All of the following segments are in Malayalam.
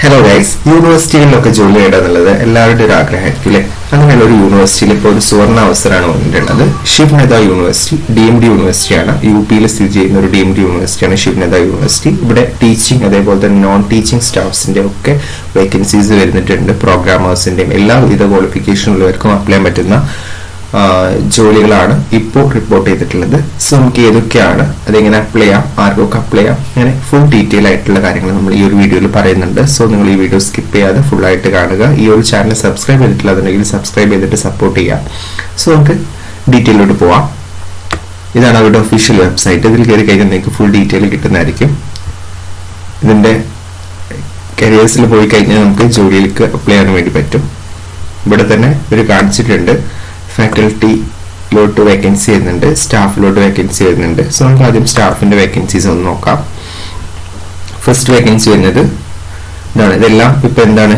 ഹലോ ഗൈസ് യൂണിവേഴ്സിറ്റികളിലൊക്കെ ജോലി നേടുക എന്നുള്ളത് എല്ലാവരുടെയും ഒരു ആഗ്രഹമായിരിക്കും അല്ലേ? അങ്ങനെയുള്ള ഒരു യൂണിവേഴ്സിറ്റിയിൽ ഇപ്പോൾ ഒരു സുവർണ അവസരമാണ് വന്നിട്ടുള്ളത് Shiv Nadar university D M D യൂണിവേഴ്സിറ്റിയാണ് യു പിയിൽ സ്ഥിതി ചെയ്യുന്ന ഒരു ഡി എം ഡി യൂണിവേഴ്സിറ്റിയാണ് ശിവ്നദ യൂണിവേഴ്സിറ്റി ഇവിടെ ടീച്ചിങ് അതേപോലെ തന്നെ നോൺ ടീച്ചിങ് സ്റ്റാഫ്സിന്റെ ഒക്കെ വേക്കൻസീസ് വരുന്നിട്ടുണ്ട്. പ്രോഗ്രാമേഴ്സിന്റെയും എല്ലാവിധ ക്വാളിഫിക്കേഷൻ ഉള്ളവർക്കും അപ്ലൈ പറ്റുന്ന ജോലികളാണ് ഇപ്പോൾ റിപ്പോർട്ട് ചെയ്തിട്ടുള്ളത്. സോ നമുക്ക് ഏതൊക്കെയാണ്? അതെങ്ങനെ അപ്ലൈ ചെയ്യാം? ആർക്കൊക്കെ അപ്ലൈ ചെയ്യാം? അങ്ങനെ ഫുൾ ഡീറ്റെയിൽ ആയിട്ടുള്ള കാര്യങ്ങൾ നമ്മൾ ഈ ഒരു വീഡിയോയിൽ പറയുന്നുണ്ട്. സോ നിങ്ങൾ ഈ വീഡിയോ സ്കിപ്പ് ചെയ്യാതെ ഫുൾ ആയിട്ട് കാണുക. ഈ ഒരു ചാനൽ സബ്സ്ക്രൈബ് ചെയ്തിട്ടില്ല അതുണ്ടെങ്കിൽ സബ്സ്ക്രൈബ് ചെയ്തിട്ട് സപ്പോർട്ട് ചെയ്യാം സോ നമുക്ക് ഡീറ്റെയിലോട്ട് പോവാം. ഇതാണ് അവരുടെ ഒഫീഷ്യൽ വെബ്സൈറ്റ് ഇതിൽ കയറി കഴിഞ്ഞാൽ നിങ്ങൾക്ക് ഫുൾ ഡീറ്റെയിൽ കിട്ടുന്നതായിരിക്കും. ഇതിന്റെ കരിയേഴ്സിൽ പോയി കഴിഞ്ഞാൽ നമുക്ക് ജോലിയിലേക്ക് അപ്ലൈ ചെയ്യാൻ വേണ്ടി പറ്റും. ഇവിടെ തന്നെ ഇവർ കാണിച്ചിട്ടുണ്ട്. ഫാക്കൽറ്റിയിലോട്ട് വേക്കൻസി വരുന്നുണ്ട് സ്റ്റാഫിലോട്ട് വേക്കൻസി വരുന്നുണ്ട്. സോ നമുക്ക് ആദ്യം സ്റ്റാഫിന്റെ വേക്കൻസീസ് ഒന്ന് നോക്കാം. ഫസ്റ്റ് വേക്കൻസി വരുന്നത് ഇതാണ്. ഇതെല്ലാം ഇപ്പോൾ എന്താണ്?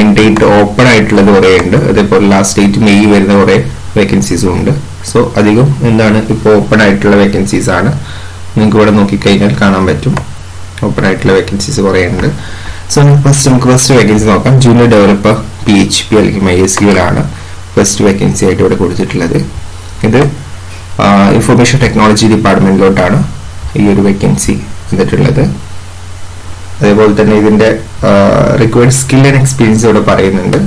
എൻ ഡേറ്റ് ഓപ്പൺ ആയിട്ടുള്ളത് കുറേ ഉണ്ട്. അതേപോലെ ലാസ്റ്റ് ഡേറ്റ് മെയ് വരുന്ന കുറേ വേക്കൻസീസും ഉണ്ട്. സോ അധികം എന്താണ്? ഇപ്പോൾ ഓപ്പൺ ആയിട്ടുള്ള വേക്കൻസീസ് ആണ്. നിങ്ങൾക്ക് ഇവിടെ നോക്കിക്കഴിഞ്ഞാൽ കാണാൻ പറ്റും. ഓപ്പൺ ആയിട്ടുള്ള വേക്കൻസീസ് കുറേ ഉണ്ട്. സോ ഫസ്റ്റ് നമുക്ക് ഫസ്റ്റ് വേക്കൻസി നോക്കാം. Junior developer P H P അല്ലെങ്കിൽ മൈ എസ് ക്യൂലാണ് ഫസ്റ്റ് വേക്കൻസി ആയിട്ട് ഇവിടെ കൊടുത്തിട്ടുള്ളത്. ഇത് ഇൻഫർമേഷൻ ടെക്നോളജി ഡിപ്പാർട്ട്മെന്റിലോട്ടാണ് ഈ ഒരു വേക്കൻസി വന്നിട്ടുള്ളത് അതേപോലെ തന്നെ ഇതിന്റെ റിക്വയർഡ് സ്കിൽ ആൻഡ് എക്സ്പീരിയൻസ് ഇവിടെ പറയുന്നുണ്ട്.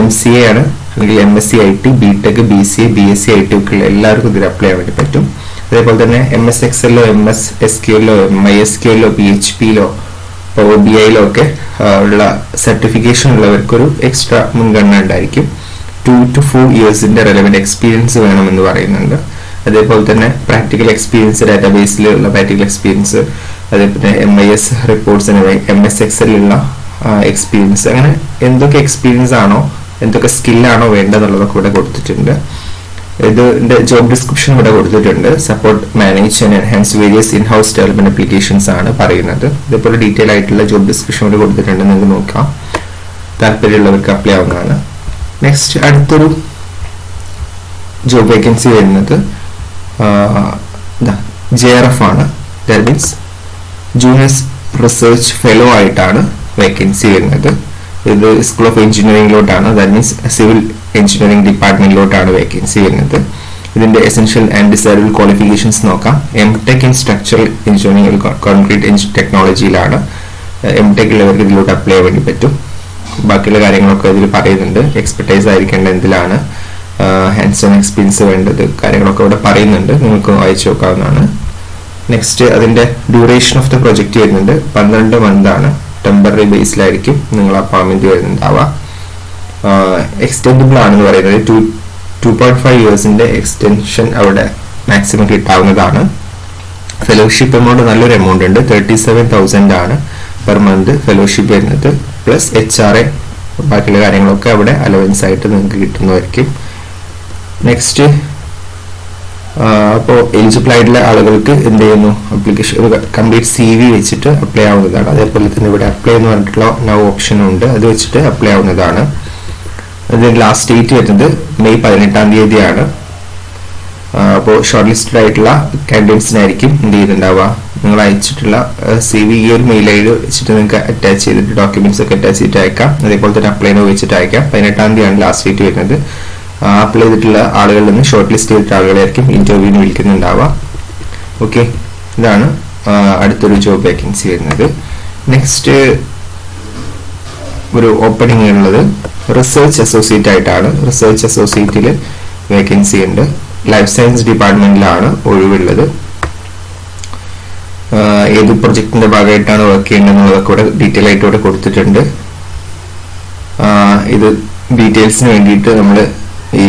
എം സി എ ആണ്. അല്ലെങ്കിൽ M S C I T B tech B C A B S C I T ഒക്കെ ഉള്ള എല്ലാവർക്കും ഇതിൽ അപ്ലൈ ചെയ്യാൻ വേണ്ടി പറ്റും. അതേപോലെ തന്നെ എം എസ് എക്സ് എല്ലോ എം എസ് എസ് ക്യൂലോ എം ഐ എസ് ക്യൂലോ പി എച്ച് പിയിലോ പവർ ബി ഐയിലോ ഒക്കെ ഉള്ള സർട്ടിഫിക്കേഷൻ ഉള്ളവർക്കൊരു എക്സ്ട്രാ മുൻഗണന ഉണ്ടായിരിക്കും. ടു ടു ഫോർ ഇയേഴ്സിന്റെ റെലവെന്റ് എക്സ്പീരിയൻസ് വേണമെന്ന് പറയുന്നുണ്ട്. അതേപോലെ തന്നെ പ്രാക്ടിക്കൽ എക്സ്പീരിയൻസ് ഡാറ്റാബേസിലുള്ള പ്രാക്ടിക്കൽ എക്സ്പീരിയൻസ് അതേപോലെ M I S reports M S എക്സലിലുള്ള experience അങ്ങനെ എന്തൊക്കെ എക്സ്പീരിയൻസ് ആണോ എന്തൊക്കെ സ്കില്ലാണോ വേണ്ടതെന്നുള്ളതൊക്കെ ഇവിടെ കൊടുത്തിട്ടുണ്ട്. ഇതിന്റെ ജോബ് ഡിസ്ക്രിപ്ഷൻ ഇവിടെ കൊടുത്തിട്ടുണ്ട്. Support manage and enhance various in house development applications ആണ് പറയുന്നത്. ഇതേപോലെ ഡീറ്റെയിൽ ആയിട്ടുള്ള ജോബ് ഡിസ്ക്രിപ്ഷൻ ഇവിടെ കൊടുത്തിട്ടുണ്ട്. നിങ്ങൾക്ക് നോക്കാം. താല്പര്യമുള്ളവർക്ക് അപ്ലൈ ആവുന്നതാണ്. നെക്സ്റ്റ് അടുത്തൊരു ജോബ് വേക്കൻസി വരുന്നത് ജെ ആർ എഫ് ആണ്. That means junior research fellow ആയിട്ടാണ് വേക്കൻസി വരുന്നത്. ഇത് സ്കൂൾ ഓഫ് എഞ്ചിനീയറിംഗിലോട്ടാണ് ദാറ്റ് മീൻസ് സിവിൽ എഞ്ചിനീയറിംഗ് ഡിപ്പാർട്ട്മെന്റിലോട്ടാണ് വേക്കൻസി വരുന്നത്. ഇതിന്റെ എസെൻഷ്യൽ ആൻഡ് ഡിസൈറബിൾ ക്വാളിഫിക്കേഷൻസ് നോക്കാം. M Tech in structural engineering concrete ടെക്നോളജിയിലാണ് M tech ഇതിലോട്ട് അപ്ലൈ ചെയ്യാൻ വേണ്ടി പറ്റും. ബാക്കിയുള്ള കാര്യങ്ങളൊക്കെ ഇതിൽ പറയുന്നുണ്ട്. എക്സ്പെർട്ടൈസ് ആയിരിക്കേണ്ട എന്തിലാണ്. ഹാൻഡ്സ് ഓൺ എക്സ്പീരിയൻസ് വേണ്ടത് കാര്യങ്ങളൊക്കെ ഇവിടെ പറയുന്നുണ്ട്. നിങ്ങൾക്ക് വായിച്ചു നോക്കാവുന്നതാണ്. നെക്സ്റ്റ് അതിന്റെ ഡ്യൂറേഷൻ ഓഫ് ദ പ്രൊജക്റ്റ് വരുന്നുണ്ട്. പന്ത്രണ്ട് മന്ത് ആണ്. ടെമ്പററി ബേസിലായിരിക്കും നിങ്ങൾ അപ്പോയിൻമെന്റ് വരുന്നുണ്ടാവുക എക്സ്റ്റെൻഡബിൾ ആണെന്ന് പറയുന്നത് ടു ടു പോയിന്റ് ഫൈവ് ഇയേഴ്സിന്റെ എക്സ്റ്റെൻഷൻ അവിടെ മാക്സിമം കിട്ടാവുന്നതാണ്. ഫെലോഷിപ്പ് എമൗണ്ട് നല്ലൊരു എമൗണ്ട് ഉണ്ട്. തേർട്ടി സെവൻ തൗസൻഡ് ആണ് പെർ മന്ത് ഫെലോഷിപ്പ് വരുന്നത്. പ്ലസ് എച്ച് ആർ എ ബാക്കിയുള്ള കാര്യങ്ങളൊക്കെ അവിടെ അലവൻസ് ആയിട്ട് നിങ്ങൾക്ക് കിട്ടുന്നതായിരിക്കും. നെക്സ്റ്റ് അപ്പോൾ എലിജിബിൾ ആയിട്ടുള്ള ആളുകൾക്ക് എന്ത് ചെയ്യുന്നു? അപ്ലിക്കേഷൻ കംപ്ലീറ്റ് സി വി വെച്ചിട്ട് അപ്ലൈ ആവുന്നതാണ്. അതേപോലെ തന്നെ ഇവിടെ അപ്ലൈ എന്ന് പറഞ്ഞിട്ടുള്ള നോ ഓപ്ഷനും ഉണ്ട്. അത് വെച്ചിട്ട് അപ്ലൈ ആവുന്നതാണ്. അതിന്റെ ലാസ്റ്റ് ഡേറ്റ് വരുന്നത് മെയ് പതിനെട്ടാം തീയതിയാണ്. അപ്പോൾ ഷോർട്ട് ലിസ്റ്റഡ് ആയിട്ടുള്ള കാൻഡിഡേറ്റ്സിനായിരിക്കും എന്ത് ചെയ്യുന്നുണ്ടാവുക? നിങ്ങൾ അയച്ചിട്ടുള്ള സി വി ഈ ഒരു മെയിൽ ഐ ഡി വെച്ചിട്ട് നിങ്ങൾക്ക് അറ്റാച്ച് ചെയ്തിട്ട് ഡോക്യുമെന്റ്സ് ഒക്കെ അറ്റാച്ച് ചെയ്തിട്ട് അയക്കാം. അതേപോലെ തന്നെ അപ്ലൈ വെച്ചിട്ട് അയക്കാം. പതിനെട്ടാം തീയതിയാണ് ലാസ്റ്റ് ഡേറ്റ് വരുന്നത്. അപ്ലൈ ചെയ്തിട്ടുള്ള ആളുകളിൽ നിന്ന് ഷോർട്ട് ലിസ്റ്റ് ചെയ്തിട്ട് ആളുകളായിരിക്കും ഇന്റർവ്യൂവിന് വിളിക്കുന്നുണ്ടാവുക. ഓക്കെ ഇതാണ് അടുത്തൊരു ജോബ് വേക്കൻസി വരുന്നത്. നെക്സ്റ്റ് ഒരു ഓപ്പണിംഗ് ഉള്ളത്. റിസർച്ച് അസോസിയേറ്റ് ആയിട്ടാണ്. റിസർച്ച് അസോസിയേറ്റിൽ വേക്കൻസി ഉണ്ട്. ലൈഫ് സയൻസ് ഡിപ്പാർട്ട്മെന്റിലാണ് ഒഴിവുള്ളത്. ഏത് പ്രൊജക്റ്റിന്റെ ഭാഗമായിട്ടാണ് വർക്ക് ചെയ്യേണ്ടതെന്നുള്ളതൊക്കെ ഇവിടെ ഡീറ്റെയിൽ ആയിട്ട് ഇവിടെ കൊടുത്തിട്ടുണ്ട്. ഇത് ഡീറ്റെയിൽസിന് വേണ്ടിയിട്ട് നമ്മൾ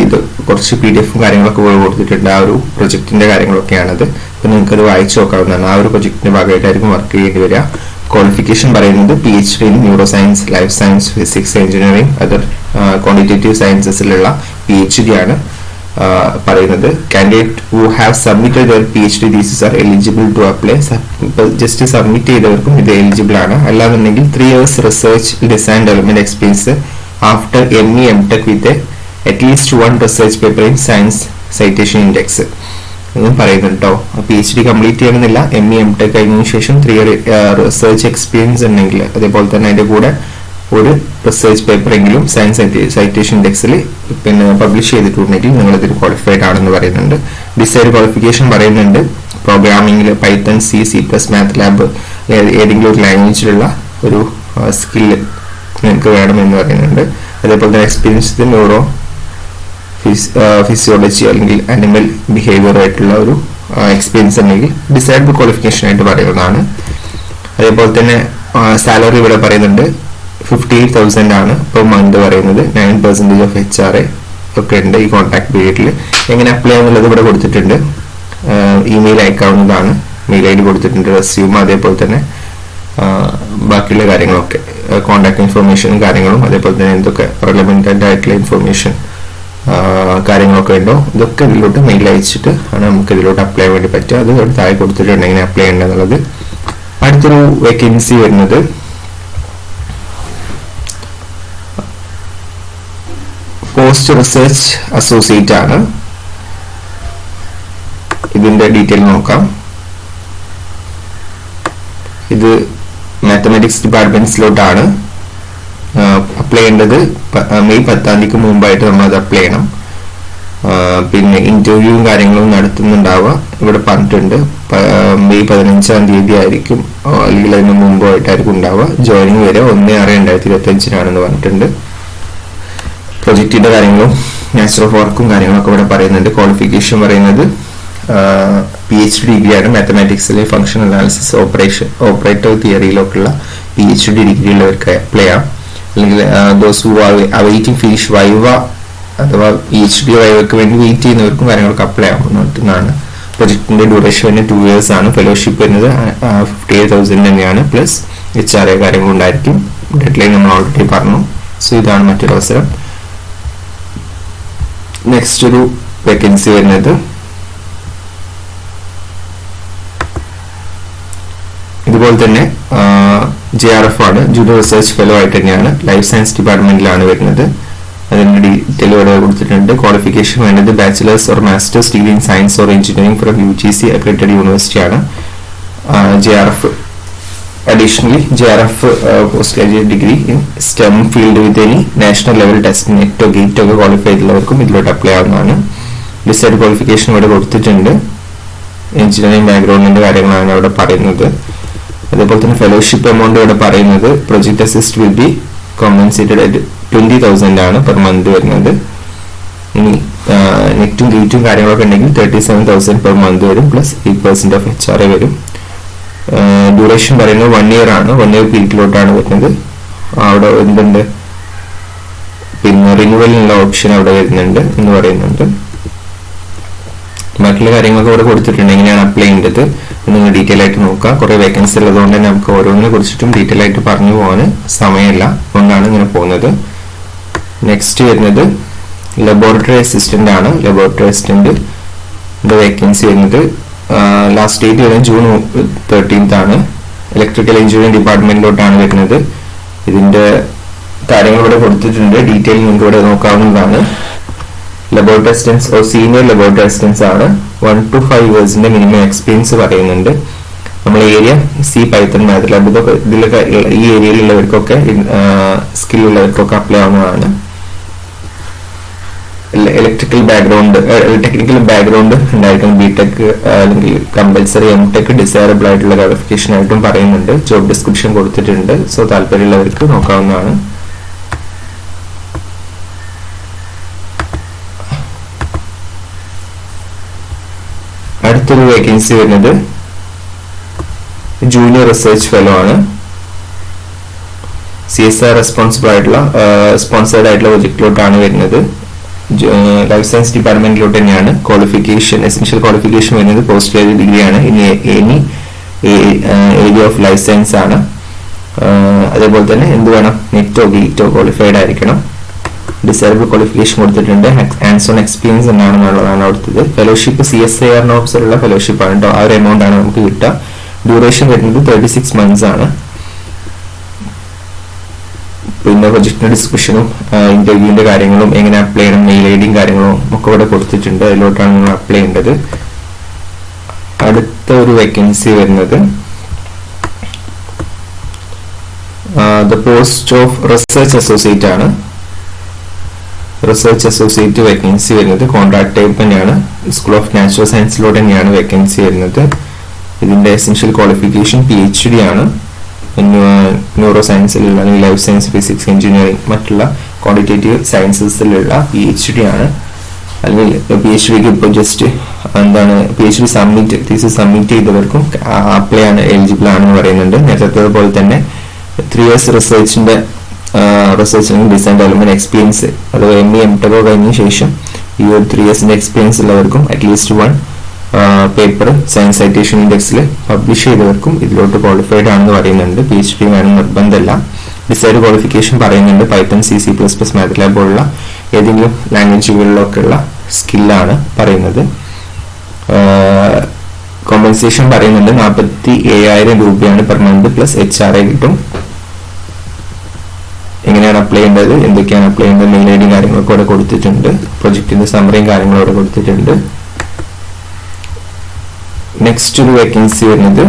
ഇത് കുറച്ച് പി ഡി എഫും കാര്യങ്ങളൊക്കെ ഇവിടെ കൊടുത്തിട്ടുണ്ട്. ആ ഒരു പ്രൊജക്റ്റിന്റെ കാര്യങ്ങളൊക്കെയാണത്. അപ്പൊ നിങ്ങൾക്കത് വായിച്ചു നോക്കാവുന്നതാണ്. ആ ഒരു പ്രൊജക്റ്റിന്റെ ഭാഗമായിട്ടായിരിക്കും വർക്ക് ചെയ്യേണ്ടി വരിക. ക്വാളിഫിക്കേഷൻ പറയുന്നത് P H D neuro science life science physics engineering other quantitative സയൻസസിലുള്ള P H D ആണ്. പറയുന്നത്. Candidate who have submitted their P H D thesis are eligible to apply just submit ചെയ്തവർക്കും ഇത് എലിജിബിൾ ആണ്. അല്ലാന്നുണ്ടെങ്കിൽ three years research design development experience after M E M tech with at least one research paper in science citation index എന്നും പറയുന്നുണ്ടോ പി എച്ച് ഡി കംപ്ലീറ്റ് ചെയ്യണമെന്നില്ല. എം ഇ എം ടെക് കഴിഞ്ഞതിന് ശേഷം ത്രീ ഇയർ റിസർച്ച് എക്സ്പീരിയൻസ് ഉണ്ടെങ്കിൽ. അതേപോലെ തന്നെ അതിന്റെ കൂടെ ഒരു റിസർച്ച് പേപ്പറെങ്കിലും സയൻസ് സൈറ്റേഷൻ ഇൻഡെക്സിൽ പിന്നെ പബ്ലിഷ് ചെയ്തിട്ടുണ്ടെങ്കിൽ നിങ്ങൾ ഇതിൽ ക്വാളിഫൈഡ് ആണെന്ന് പറയുന്നുണ്ട്. ഡിസൈഡ് ക്വാളിഫിക്കേഷൻ പറയുന്നുണ്ട്. പ്രോഗ്രാമിംഗിൽ Python C C plus MATLAB ഏതെങ്കിലും ഒരു ലാംഗ്വേജിലുള്ള ഒരു സ്കില്ല് നിങ്ങൾക്ക് വേണമെന്ന് പറയുന്നുണ്ട്. അതേപോലെ തന്നെ എക്സ്പീരിയൻസ് ന്യൂറോ ഫിസിയോളജി അല്ലെങ്കിൽ അനിമൽ ബിഹേവിയർ ആയിട്ടുള്ള ഒരു എക്സ്പീരിയൻസ് ഉണ്ടെങ്കിൽ ഡിസൈഡ് ക്വാളിഫിക്കേഷൻ ആയിട്ട് പറയുന്നതാണ്. അതേപോലെ തന്നെ സാലറി ഇവിടെ പറയുന്നുണ്ട്. ഫിഫ്റ്റി എയ്റ്റ് തൗസൻഡ് ആണ് പെർ മന്ത് പറയുന്നത്. Nine percentage of H R A ഒക്കെ ഉണ്ട് ഈ കോൺടാക്ട് പീരീഡിൽ എങ്ങനെ അപ്ലൈ ചെയ്യാന്നുള്ളത് ഇവിടെ കൊടുത്തിട്ടുണ്ട്. ഇമെയിൽ അയക്കാവുന്നതാണ്. മെയിൽ ഐ ഡി കൊടുത്തിട്ടുണ്ട് റെസ്യൂം അതേപോലെ തന്നെ. ബാക്കിയുള്ള കാര്യങ്ങളൊക്കെ. കോൺടാക്ട് ഇൻഫർമേഷനും കാര്യങ്ങളും അതേപോലെ തന്നെ എന്തൊക്കെ റെലവെന്റ് ആയിട്ടുള്ള ഇൻഫർമേഷൻ കാര്യങ്ങളൊക്കെ ഉണ്ടോ? ഇതൊക്കെ ഇതിലോട്ട് മെയിൽ അയച്ചിട്ട് ആണ് നമുക്ക് ഇതിലോട്ട് അപ്ലൈ ചെയ്യാൻ വേണ്ടി പറ്റുക. അത് താഴെ കൊടുത്തിട്ടുണ്ട് എങ്ങനെ അപ്ലൈ ചെയ്യേണ്ടതെന്നുള്ളത് അടുത്തൊരു വേക്കൻസി വരുന്നത് പോസ്റ്റ് റിസർച്ച് അസോസിയേറ്റ് ആണ്. ഇതിന്റെ ഡീറ്റെയിൽ നോക്കാം. ഇത് മാത്തമാറ്റിക്സ് ഡിപ്പാർട്ട്മെന്റ്സിലോട്ടാണ് അപ്ലൈ ചെയ്യേണ്ടത് മെയ് പത്താം തീയതിക്ക് മുമ്പായിട്ട് നമ്മൾ അത് അപ്ലൈ ചെയ്യണം. പിന്നെ ഇന്റർവ്യൂവും കാര്യങ്ങളും നടത്തുന്നുണ്ടാവുക. ഇവിടെ പറഞ്ഞിട്ടുണ്ട്. മെയ് പതിനഞ്ചാം തീയതി ആയിരിക്കും. അല്ലെങ്കിൽ അതിന് മുമ്പായിട്ടായിരിക്കും ഉണ്ടാവുക. ജോയിനിങ് വരെ ഒന്ന് ആറ് രണ്ടായിരത്തി ഇരുപത്തി അഞ്ചിനാണെന്ന് പറഞ്ഞിട്ടുണ്ട്. പ്രൊജക്റ്റിന്റെ കാര്യങ്ങളും നാച്ചുറൽ വർക്കും കാര്യങ്ങളൊക്കെ ഇവിടെ പറയുന്നുണ്ട്. ക്വാളിഫിക്കേഷൻ പറയുന്നത് പി എച്ച് ഡി ഡിഗ്രിയാണ്. മാത്തമാറ്റിക്സിലെ ഫംഗ്ഷൻ അനാലിസിസ് ഓപ്പറേഷൻ ഓപ്പറേറ്റർ തിയറിയിലൊക്കെയുള്ള പി എച്ച് ഡി ഡിഗ്രി ഉള്ളവർക്ക് അപ്ലൈ ചെയ്യാം. അല്ലെങ്കിൽ ദോസ് അവൈറ്റിംഗ് ഫിനിഷ് വൈവ അഥവാ പി എച്ച് ഡി വൈവയ്ക്ക് വേണ്ടി വെയിറ്റ് ചെയ്യുന്നവർക്കും കാര്യങ്ങളൊക്കെ അപ്ലൈ ആവുന്നതാണ്. പ്രൊജക്ടിന്റെ ഡ്യൂറേഷൻ വരുന്നത് ടു ഇയേഴ്സ് ആണ്. ഫെലോഷിപ്പ് വരുന്നത് ഫിഫ്റ്റി എയ്റ്റ് തൗസൻഡ് തന്നെയാണ്. പ്ലസ് എച്ച് ആർ എ കാര്യങ്ങളുണ്ടായിരിക്കും. ഡെഡ് ലൈൻ നമ്മൾ ഓൾറെഡി പറഞ്ഞു. സോ ഇതാണ് മറ്റൊരു അവസരം നെക്സ്റ്റ് ഒരു വേക്കൻസി വരുന്നത്. ഇതുപോലെ തന്നെ ജെ ആർ എഫ് ആണ്. ജൂനിയർ റിസർച്ച് ഫെലോ ആയിട്ട് തന്നെയാണ്. ലൈഫ് സയൻസ് ഡിപ്പാർട്ട്മെന്റിലാണ് വരുന്നത്. അതിന്റെ ഡീറ്റെയിൽ ഇവിടെ കൊടുത്തിട്ടുണ്ട്. ക്വാളിഫിക്കേഷൻ വേണ്ടത് bachelors or masters degree in science or engineering from U G C accredited university ആണ്. J R F additionally J R F post graduate degree in STEM field with any national level test നെറ്റോ ഗേറ്റ് ഒക്കെ ക്വാളിഫൈ ചെയ്തിട്ടുള്ളവർക്കും ഇതിലോട്ട് അപ്ലൈ ആവുന്നതാണ്. ഡിസൈഡ് ക്വാളിഫിക്കേഷൻ ഇവിടെ കൊടുത്തിട്ടുണ്ട്. എഞ്ചിനീയറിംഗ് ബാക്ക്ഗ്രൗണ്ടിന്റെ കാര്യങ്ങളാണ് അവിടെ പറയുന്നത്. അതേപോലെ തന്നെ ഫെലോഷിപ്പ് എമൗണ്ട് ഇവിടെ പറയുന്നത്. Project assist will be compensated at twenty thousand ആണ് പെർ മന്ത് വരുന്നത്. ഇനി നെറ്റും ഗേറ്റും കാര്യങ്ങളൊക്കെ ഉണ്ടെങ്കിൽ thirty seven thousand per month വരും plus eight percent of H R വരും. ഡ്യൂറേഷൻ പറയുന്നത് വൺ ഇയർ ആണ്. വൺ ഇയർ പീരീഡിലോട്ടാണ് വരുന്നത്. അവിടെ എന്തുണ്ട്? പിന്നെ റിന്യൂവലിനുള്ള ഓപ്ഷൻ അവിടെ വരുന്നുണ്ട് എന്ന് പറയുന്നുണ്ട്. ബാക്കിയുള്ള കാര്യങ്ങളൊക്കെ അവിടെ കൊടുത്തിട്ടുണ്ട്. എങ്ങനെയാണ് അപ്ലൈ ചെയ്യേണ്ടത് നിങ്ങൾ ഡീറ്റെയിൽ ആയിട്ട് നോക്കുക കുറെ വേക്കൻസി ഉള്ളതുകൊണ്ട് തന്നെ നമുക്ക് ഓരോന്നിനെ കുറിച്ചിട്ടും ഡീറ്റെയിൽ ആയിട്ട് പറഞ്ഞു പോകാൻ സമയമില്ല. അതുകൊണ്ടാണ് ഇങ്ങനെ പോകുന്നത്. നെക്സ്റ്റ് വരുന്നത് ലബോറട്ടറി അസിസ്റ്റന്റ് ആണ്. ലബോറട്ടറി അസിസ്റ്റന്റ് വേക്കൻസി വരുന്നത് ലാസ്റ്റ് ഡേറ്റ് വരുന്നത് ജൂൺ തേർട്ടീൻത്ത് ആണ്. ഇലക്ട്രിക്കൽ എഞ്ചിനീയറിംഗ് ഡിപ്പാർട്ട്മെന്റിലോട്ടാണ് വരുന്നത്. ഇതിന്റെ കാര്യങ്ങൾ ഇവിടെ കൊടുത്തിട്ടുണ്ട്. ഡീറ്റെയിൽ നിങ്ങൾക്ക് ഇവിടെ നോക്കാവുന്നതാണ്. Laboratory assistance or senior laboratory assistance ആണ്. വൺ ടു ഫൈവ് ഇയേഴ്സിന്റെ മിനിമം എക്സ്പീരിയൻസ് പറയുന്നുണ്ട്. നമ്മൾ ഏരിയ സി പൈത്തൺ ലാബ് ഇതൊക്കെ ഇതിലൊക്കെ ഈ ഏരിയയിലുള്ളവർക്കൊക്കെ സ്കിൽ ഉള്ളവർക്കൊക്കെ അപ്ലൈ ആവുന്നതാണ്. ഇലക്ട്രിക്കൽ ബാക്ക്ഗ്രൗണ്ട് ടെക്നിക്കൽ ബാക്ക്ഗ്രൗണ്ട് ഉണ്ടായിരിക്കണം. ബി ടെക് അല്ലെങ്കിൽ കമ്പൽസറി എം ടെക് ഡിസൈറബിൾ ആയിട്ടുള്ള ക്വാളിഫിക്കേഷൻ ആയിട്ടും പറയുന്നുണ്ട്. ജോബ് ഡിസ്ക്രിപ്ഷൻ കൊടുത്തിട്ടുണ്ട്. സോ താല്പര്യമുള്ളവർക്ക് നോക്കാവുന്നതാണ്. അടുത്തൊരു വേക്കൻസി വരുന്നത് ജൂനിയർ റിസർച്ച് ഫെലോ ആണ്. സി എസ് ആർ റെസ്പോൺസിബിൾ ആയിട്ടുള്ള സ്പോൺസേർഡ് ആയിട്ടുള്ള പ്രൊജക്റ്റിലോട്ടാണ് വരുന്നത്. ലൈഫ് സയൻസ് ഡിപ്പാർട്ട്മെന്റിലോട്ട് തന്നെയാണ് ക്വാളിഫിക്കേഷൻ എസെൻഷ്യൽ ക്വാളിഫിക്കേഷൻ വരുന്നത് പോസ്റ്റ് ഗ്രാജുവേറ്റ് ഡിഗ്രിയാണ് ഇനി any area of life science ആണ്. അതേപോലെ തന്നെ എന്ത് വേണം? നെറ്റോ ഗീറ്റോ ക്വാളിഫൈഡ് ആയിരിക്കണം. ഡിസേബിൾ ക്വാളിഫിക്കേഷൻ കൊടുത്തിട്ടുണ്ട്. ആൻഡ്സ് ഓൺ എക്സ്പീരിയൻസ് എന്നാണെന്നുള്ളതാണ് കൊടുത്തത് fellowship C S I R ഓഫീസറുള്ള fellowship ആണ് കേട്ടോ ആ ഒരു എമൗണ്ട് ആണ് നമുക്ക് കിട്ടുക. ഡ്യൂറേഷൻ വരുന്നത് തേർട്ടി സിക്സ് മന്ത്സ് ആണ്. പിന്നെ പ്രൊജക്ടിന്റെ ഡിസ്കഷനും ഇന്റർവ്യൂവിന്റെ കാര്യങ്ങളും എങ്ങനെ അപ്ലൈ ചെയ്യണം മെയിൽ ഐ ഡിയും കാര്യങ്ങളും ഒക്കെ ഇവിടെ കൊടുത്തിട്ടുണ്ട്. അതിലോട്ടാണ് നിങ്ങൾ അപ്ലൈ ചെയ്യേണ്ടത്. അടുത്ത ഒരു വേക്കൻസി വരുന്നത്. The post of research associate ആണ്. റിസർച്ച് അസോസിയേറ്റ് വേക്കൻസി വരുന്നത് കോൺട്രാക്ട് ടൈപ്പ് തന്നെയാണ്. സ്കൂൾ ഓഫ് നാച്ചുറൽ സയൻസിലോട്ട് തന്നെയാണ് വേക്കൻസി വരുന്നത്. ഇതിന്റെ essential qualification P H D ആണ്. ന്യൂറോ സയൻസിലുള്ള അല്ലെങ്കിൽ ലൈഫ് സയൻസ് ഫിസിക്സ് എഞ്ചിനീയറിംഗ് മറ്റുള്ള ക്വാണ്ടിറ്റേറ്റീവ് സയൻസസിലുള്ള പി എച്ച് ഡി ആണ്. അല്ലെങ്കിൽ പി എച്ച് ഡിക്ക് ഇപ്പോൾ ജസ്റ്റ് എന്താണ് P H D submit thesis submit ചെയ്തവർക്കും apply ആണ് എലിജിബിൾ ആണെന്ന് പറയുന്നുണ്ട്. നേരത്തെ പോലെ തന്നെ three years റിസർച്ചിന്റെ research design development experience അഥവാ എം ഇ എം ടെക്കോ കഴിഞ്ഞ ശേഷം ഈ ഒരു ത്രീ ഇയേഴ്സിന്റെ എക്സ്പീരിയൻസ് ഉള്ളവർക്കും at least one paper science citation ഇൻഡെക്സിൽ publish ചെയ്തവർക്കും ഇതിലോട്ട് ക്വാളിഫൈഡ് ആണെന്ന് പറയുന്നുണ്ട്. പി എച്ച് ഡി വേണം നിർബന്ധമല്ല. ഡിസൈഡ് ക്വാളിഫിക്കേഷൻ പറയുന്നുണ്ട്. Python C C plus plus math പോലുള്ള ഏതെങ്കിലും ലാംഗ്വേജുകളിലൊക്കെ ഉള്ള സ്കില്ലാണ് പറയുന്നത്. കോമ്പൻസേഷൻ പറയുന്നുണ്ട്. നാൽപ്പത്തി ഏഴായിരം രൂപയാണ് per month plus H R I കിട്ടും. എങ്ങനെയാണ് അപ്ലൈ ചെയ്യേണ്ടത്? എന്തൊക്കെയാണ് അപ്ലൈ ചെയ്യേണ്ടത്? മെയിൽ ഐ ഡി കാര്യങ്ങളൊക്കെ ഇവിടെ കൊടുത്തിട്ടുണ്ട്. പ്രൊജക്ടിന്റെ സമറിയും കാര്യങ്ങളും ഇവിടെ കൊടുത്തിട്ടുണ്ട്. നെക്സ്റ്റ് ഒരു വേക്കൻസി വരുന്നത്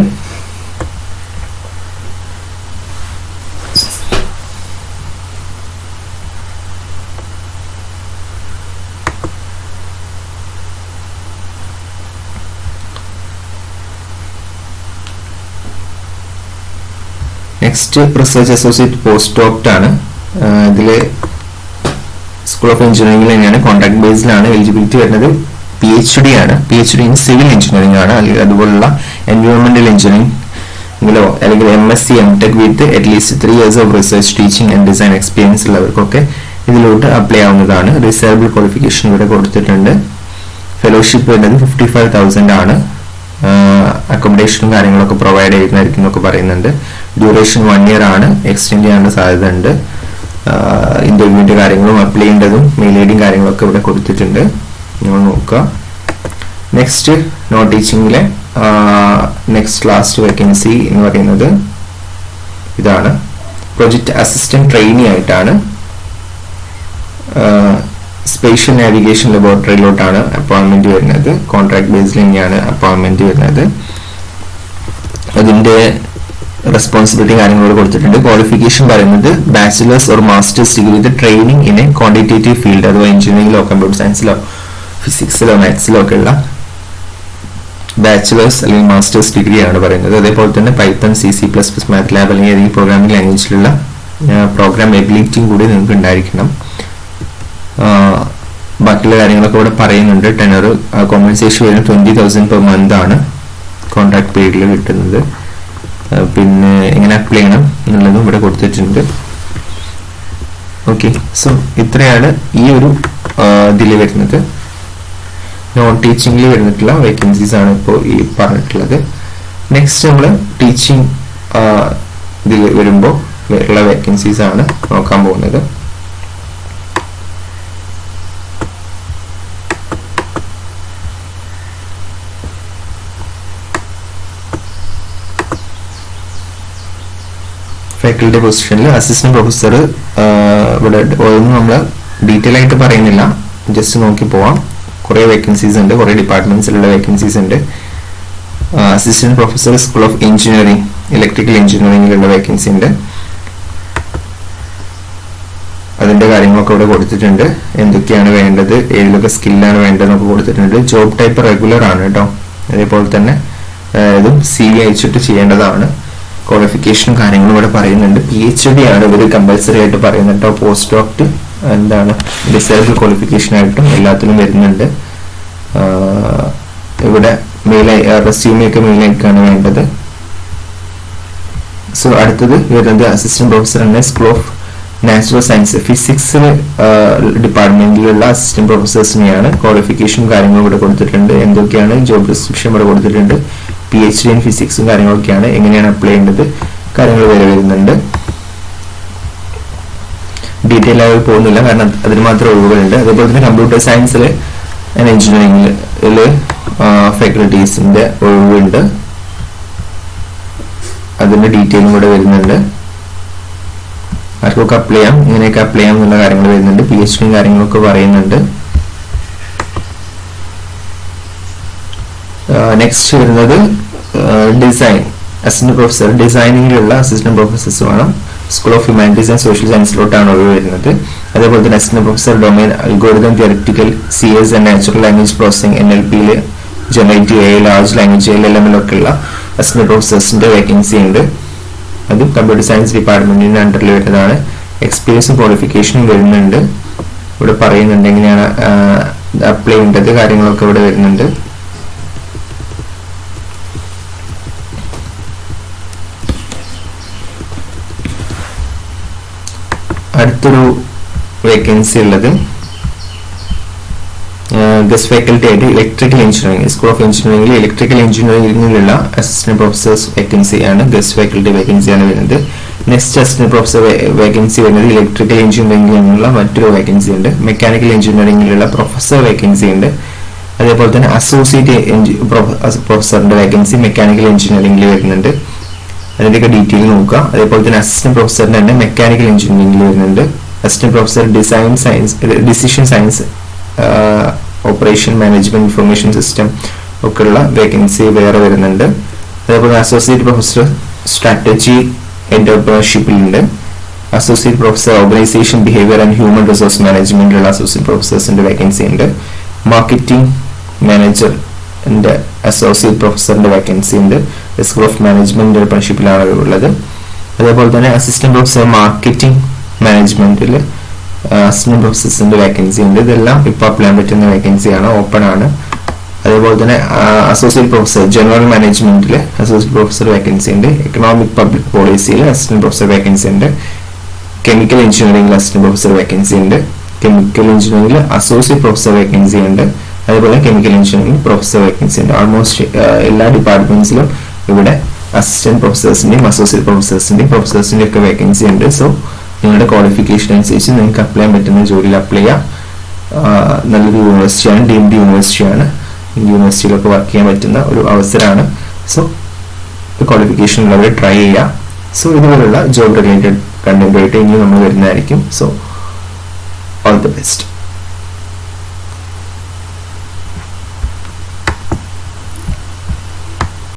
next research associate postdoc ആണ് ഇതിൽ സ്കൂൾ ഓഫ് എഞ്ചിനീയറിംഗിൽ തന്നെയാണ്. കോൺട്രാക്ട് ബേസിലാണ് എലിജിബിലിറ്റി വരുന്നത്. പി എച്ച് ഡി ആണ്. P H D in civil engineering ആണ്. അല്ലെങ്കിൽ അതുപോലുള്ള എൻവയോൺമെന്റൽ എഞ്ചിനീയറിംഗ് അല്ലെങ്കിൽ M S C M tech with at least three years of research teaching and design experience ഉള്ളവർക്കൊക്കെ ഇതിലോട്ട് അപ്ലൈ ആവുന്നതാണ്. റിസർവബിൾ ക്വാളിഫിക്കേഷൻ ഇവിടെ കൊടുത്തിട്ടുണ്ട്. ഫെലോഷിപ്പ് വരുന്നത് ഫിഫ്റ്റി ഫൈവ് തൗസൻഡ് ആണ്. അക്കോമഡേഷനും കാര്യങ്ങളൊക്കെ പ്രൊവൈഡ് ചെയ്യുന്നതായിരിക്കും എന്നൊക്കെ പറയുന്നുണ്ട്. ഡ്യൂറേഷൻ വൺ ഇയർ ആണ്. എക്സ്റ്റെൻഡ് ചെയ്യാനുള്ള സാധ്യത ഉണ്ട്. ഇന്റർവ്യൂവിന്റെ കാര്യങ്ങളും അപ്ലൈ ചെയ്യേണ്ടതും മെയിൽ ഐ ഡിയും കാര്യങ്ങളൊക്കെ ഇവിടെ കൊടുത്തിട്ടുണ്ട്. നിങ്ങൾ നോക്കുക. നെക്സ്റ്റ് നോൺ ടീച്ചിങ്ങിലെ നെക്സ്റ്റ് ലാസ്റ്റ് വേക്കൻസി എന്ന് പറയുന്നത് ഇതാണ്. പ്രൊജക്ട് അസിസ്റ്റന്റ് ട്രെയിനി ആയിട്ടാണ്. സ്പേഷ്യൽ നാവിഗേഷൻ ലബോറട്ടറിയിലോട്ടാണ് അപ്പോയിന്റ്മെന്റ് വരുന്നത്. കോൺട്രാക്ട് ബേസിൽ തന്നെയാണ് അപ്പോയിന്റ്മെന്റ് വരുന്നത്. അതിന്റെ റെസ്പോൺസിബിലിറ്റി കാര്യങ്ങളോട് കൊടുത്തിട്ടുണ്ട്. ക്വാളിഫിക്കേഷൻ പറയുന്നത് bachelors or masters degree with training in a quantitative field അഥവാ എഞ്ചിനീയറിംഗിലോ കമ്പ്യൂട്ടർ സയൻസിലോ ഫിസിക്സിലോ മാത്സിലോ ഒക്കെ ഉള്ള ബാച്ചിലേഴ്സ് അല്ലെങ്കിൽ മാസ്റ്റേഴ്സ് ഡിഗ്രി ആണ് പറയുന്നത്. അതേപോലെ തന്നെ Python C C plus plus MATLAB അല്ലെങ്കിൽ ഏതെങ്കിലും പ്രോഗ്രാമിംഗ് ലാംഗ്വേജിലുള്ള പ്രോഗ്രാം എബിലിറ്റിയും കൂടി നിങ്ങൾക്ക് ഉണ്ടായിരിക്കണം. ബാക്കിയുള്ള കാര്യങ്ങളൊക്കെ ഇവിടെ പറയുന്നുണ്ട്. ടെനർ കോമ്പൻസേഷൻ വരുന്നത് ട്വന്റി തൗസൻഡ് പെർ മന്ത് ആണ് കോൺട്രാക്ട് പീരീഡിൽ കിട്ടുന്നത്. പിന്നെ എങ്ങനെ അപ്ലൈ ചെയ്യണം എന്നുള്ളതും ഇവിടെ കൊടുത്തിട്ടുണ്ട്. ഓക്കെ സോ ഇത്രയാണ് ഈ ഒരു ഇതിൽ വരുന്നത്. നോൺ ടീച്ചിങ്ങിൽ വരുന്നിട്ടുള്ള വേക്കൻസീസ് ആണ് ഇപ്പോൾ ഈ പറഞ്ഞിട്ടുള്ളത്. നെക്സ്റ്റ് നമ്മൾ ടീച്ചിങ് ഇതിൽ വരുമ്പോൾ ഉള്ള വേക്കൻസീസ് ആണ് നോക്കാൻ പോകുന്നത്. ഫാക്കൽറ്റി പൊസിഷനിൽ അസിസ്റ്റന്റ് പ്രൊഫസർ ഇവിടെ ഒന്നും നമ്മൾ ഡീറ്റെയിൽ ആയിട്ട് പറയുന്നില്ല. ജസ്റ്റ് നോക്കി പോവാം. കുറേ വേക്കൻസീസ് ഉണ്ട് കുറേ ഡിപ്പാർട്ട്മെന്റ്സിലുള്ള വേക്കൻസീസ് ഉണ്ട്. Assistant professor school of engineering electrical എഞ്ചിനീയറിംഗിലുള്ള vacancy ഉണ്ട്. അതിന്റെ കാര്യങ്ങളൊക്കെ ഇവിടെ കൊടുത്തിട്ടുണ്ട്. എന്തൊക്കെയാണ് വേണ്ടത്? ഏതിലൊക്കെ സ്കില്ലാണ് വേണ്ടതെന്നൊക്കെ കൊടുത്തിട്ടുണ്ട്. ജോബ് ടൈപ്പ് റെഗുലർ ആണ് കേട്ടോ. അതേപോലെ തന്നെ ഇതും സി വി അയച്ചിട്ട് ചെയ്യേണ്ടതാണ്. ക്വാളിഫിക്കേഷനും കാര്യങ്ങളും ഇവിടെ പറയുന്നുണ്ട്. പി എച്ച് ഡി ആണ് ഇവർ കമ്പൽസറി ആയിട്ട് പറയുന്നത് കേട്ടോ. പോസ്റ്റ് ഡോക്ടർ എന്താണ് ഡിസേബിൾ ക്വാളിഫിക്കേഷൻ ആയിട്ടും എല്ലാത്തിലും വരുന്നുണ്ട്. ഇവിടെ മെയിൽ റെസ്യൂമൊക്കെ മെയിലായിട്ടാണ് വേണ്ടത്. സോ അടുത്തത് വരുന്നത് അസിസ്റ്റന്റ് പ്രൊഫസർ ആണ്. School of natural science physics ഡിപ്പാർട്ട്മെന്റിലുള്ള assistant പ്രൊഫസേഴ്സിനെയാണ് ക്വാളിഫിക്കേഷൻ കാര്യങ്ങളും ഇവിടെ കൊടുത്തിട്ടുണ്ട്. എന്തൊക്കെയാണ് ജോബ് ഡിസ്ക്രിപ്ഷൻ ഇവിടെ കൊടുത്തിട്ടുണ്ട്? പി എച്ച് ഡി ഇൻ ഫിസിക്സും കാര്യങ്ങളൊക്കെയാണ്. എങ്ങനെയാണ് അപ്ലൈ ചെയ്യേണ്ടത്? കാര്യങ്ങൾ വരെ വരുന്നുണ്ട്. ഡീറ്റെയിൽ ആയി പോകുന്നില്ല. കാരണം അതിന് മാത്രം ഒഴിവുകളുണ്ട്. അതേപോലെ തന്നെ കമ്പ്യൂട്ടർ സയൻസിൽ ആൻഡ് എഞ്ചിനീയറിംഗിൽ ഫാക്കൽറ്റീസിന്റെ ഒഴിവുണ്ട്. അതിന്റെ ഡീറ്റെയിലും കൂടെ വരുന്നുണ്ട്. ആർക്കൊക്കെ അപ്ലൈ ചെയ്യാം? ഇങ്ങനെയൊക്കെ അപ്ലൈ ചെയ്യാം എന്നുള്ള കാര്യങ്ങൾ വരുന്നുണ്ട്. പി എച്ച് ഡിയും കാര്യങ്ങളൊക്കെ പറയുന്നുണ്ട്. നെക്സ്റ്റ് വരുന്നത് ഡിസൈൻ അസിസ്റ്റന്റ് പ്രൊഫസർ ഡിസൈനിങ്ങിലുള്ള അസിസ്റ്റന്റ് പ്രൊഫസേഴ്സ് വേണം. School of humanities and social സയൻസിലോട്ടാണ് ഒഴിവ് വരുന്നത്. അതേപോലെ തന്നെ assistant professor domain algorithm theoretical C S and natural language processing N L പിയിൽ generative A large language L L എമ്മിലൊക്കെയുള്ള assistant പ്രൊഫസേഴ്സിന്റെ വേക്കൻസി ഉണ്ട്. അത് കമ്പ്യൂട്ടർ സയൻസ് ഡിപ്പാർട്ട്മെന്റിന്റെ അണ്ടറിൽ വരുന്നതാണ്. എക്സ്പീരിയൻസും ക്വാളിഫിക്കേഷനും വരുന്നുണ്ട്. ഇവിടെ പറയുന്നുണ്ട് എങ്ങനെയാണ് അപ്ലൈ ചെയ്യേണ്ടത് കാര്യങ്ങളൊക്കെ ഇവിടെ വരുന്നുണ്ട്. അടുത്തൊരു വേക്കൻസി ഉള്ളത്. ഗസ്റ്റ് ഫാക്കൽറ്റി ആയിട്ട് ഇലക്ട്രിക്കൽ എഞ്ചിനീയറിംഗ് സ്കൂൾ ഓഫ് എഞ്ചിനീയറിംഗിൽ ഇലക്ട്രിക്കൽ എഞ്ചിനീയറിംഗിലുള്ള അസിസ്റ്റന്റ് പ്രൊഫസേഴ്സ് വേക്കൻസി ആണ്. ഗസ്റ്റ് ഫാക്കൽറ്റി വേക്കൻസി ആണ് വരുന്നത്. നെക്സ്റ്റ് അസിസ്റ്റന്റ് പ്രൊഫസർ വേക്കൻസി വരുന്നത് ഇലക്ട്രിക്കൽ എഞ്ചിനീയറിംഗിലുള്ള മറ്റൊരു വേക്കൻസി ഉണ്ട്. മെക്കാനിക്കൽ എഞ്ചിനീയറിംഗിലുള്ള പ്രൊഫസർ വേക്കൻസി ഉണ്ട്. അതേപോലെ തന്നെ അസോസിയേറ്റ് പ്രൊഫസറിന്റെ വേക്കൻസി മെക്കാനിക്കൽ എഞ്ചിനീയറിംഗിൽ വരുന്നുണ്ട്. അതിന്റെയൊക്കെ ഡീറ്റെയിൽ നോക്കുക. അതേപോലെ തന്നെ അസിസ്റ്റന്റ് പ്രൊഫസറിന്റെ തന്നെ മെക്കാനിക്കൽ എഞ്ചിനീയറിംഗിൽ വരുന്നുണ്ട്. Assistant professor design science decision science operation management information system ഒക്കെ ഉള്ള വേക്കൻസി വേറെ വരുന്നുണ്ട്. അതേപോലെ associate professor strategy എന്റർപ്രണർഷിപ്പിലുണ്ട് associate professor organisation behaviour and human resource മാനേജ്മെന്റിലുള്ള associate പ്രൊഫസേഴ്സിന്റെ വേക്കൻസി ഉണ്ട്. മാർക്കറ്റിംഗ് മാനേജർ അസോസിയേറ്റ് പ്രൊഫസറിന്റെ വേക്കൻസി ഉണ്ട്. സ്കൂൾ ഓഫ് മാനേജ്മെന്റ് പ്രിൻഷിപ്പിലാണ് ഉള്ളത് അതേപോലെ തന്നെ അസിസ്റ്റന്റ് പ്രൊഫസർ മാർക്കറ്റിംഗ് മാനേജ്മെന്റിൽ അസിസ്റ്റന്റ് പ്രൊഫസേഴ്സിന്റെ വേക്കൻസി ഉണ്ട്. ഇതെല്ലാം ഇപ്പോൾ അപ്ലൈ ചെയ്യാൻ പറ്റുന്ന വേക്കൻസിയാണ് ഓപ്പൺ ആണ്. അതേപോലെ തന്നെ അസോസിയേറ്റ് പ്രൊഫസർ ജനറൽ മാനേജ്മെന്റിൽ അസോസിയേറ്റ് പ്രൊഫസർ വേക്കൻസി ഉണ്ട്. എക്കണോമിക് പബ്ലിക് പോളിസിയിൽ അസിസ്റ്റന്റ് പ്രൊഫസർ വേക്കൻസി ഉണ്ട്. കെമിക്കൽ എഞ്ചിനീയറിംഗിൽ അസിസ്റ്റന്റ് പ്രൊഫസർ വേക്കൻസി ഉണ്ട്. കെമിക്കൽ എഞ്ചിനീയറിംഗിൽ അസോസിയേറ്റ് പ്രൊഫസർ വേക്കൻസി ഉണ്ട്. അതുപോലെ കെമിക്കൽ എഞ്ചിനീയറിംഗ് പ്രൊഫസർ വേക്കൻസി ഉണ്ട് ഓൾമോസ്റ്റ് എല്ലാ ഡിപ്പാർട്ട്മെന്റ്സിലും ഇവിടെ അസിസ്റ്റന്റ് പ്രൊഫസേഴ്സിന്റെയും അസോസിയേറ്റ് പ്രൊഫസേഴ്സിന്റെയും പ്രൊഫസേഴ്സിന്റെയും ഒക്കെ വേക്കൻസി ഉണ്ട്. സോ നിങ്ങളുടെ ക്വാളിഫിക്കേഷൻ അനുസരിച്ച് നിങ്ങൾക്ക് അപ്ലൈ ചെയ്യാൻ പറ്റുന്ന ജോലിയിൽ അപ്ലൈ ചെയ്യാം. നല്ലൊരു യൂണിവേഴ്സിറ്റിയാണ് ഡീംഡ് യൂണിവേഴ്സിറ്റിയാണ് യൂണിവേഴ്സിറ്റിയിലൊക്കെ വർക്ക് ചെയ്യാൻ പറ്റുന്ന ഒരു അവസരമാണ്. സോ ക്വാളിഫിക്കേഷൻ ഉള്ളവർ ട്രൈ ചെയ്യുക. സോ ഇതുപോലുള്ള ജോബ് റിലേറ്റഡ് കണ്ടന്റുമായിട്ട് ഇനി നമ്മൾ വരുന്നതായിരിക്കും. So all the best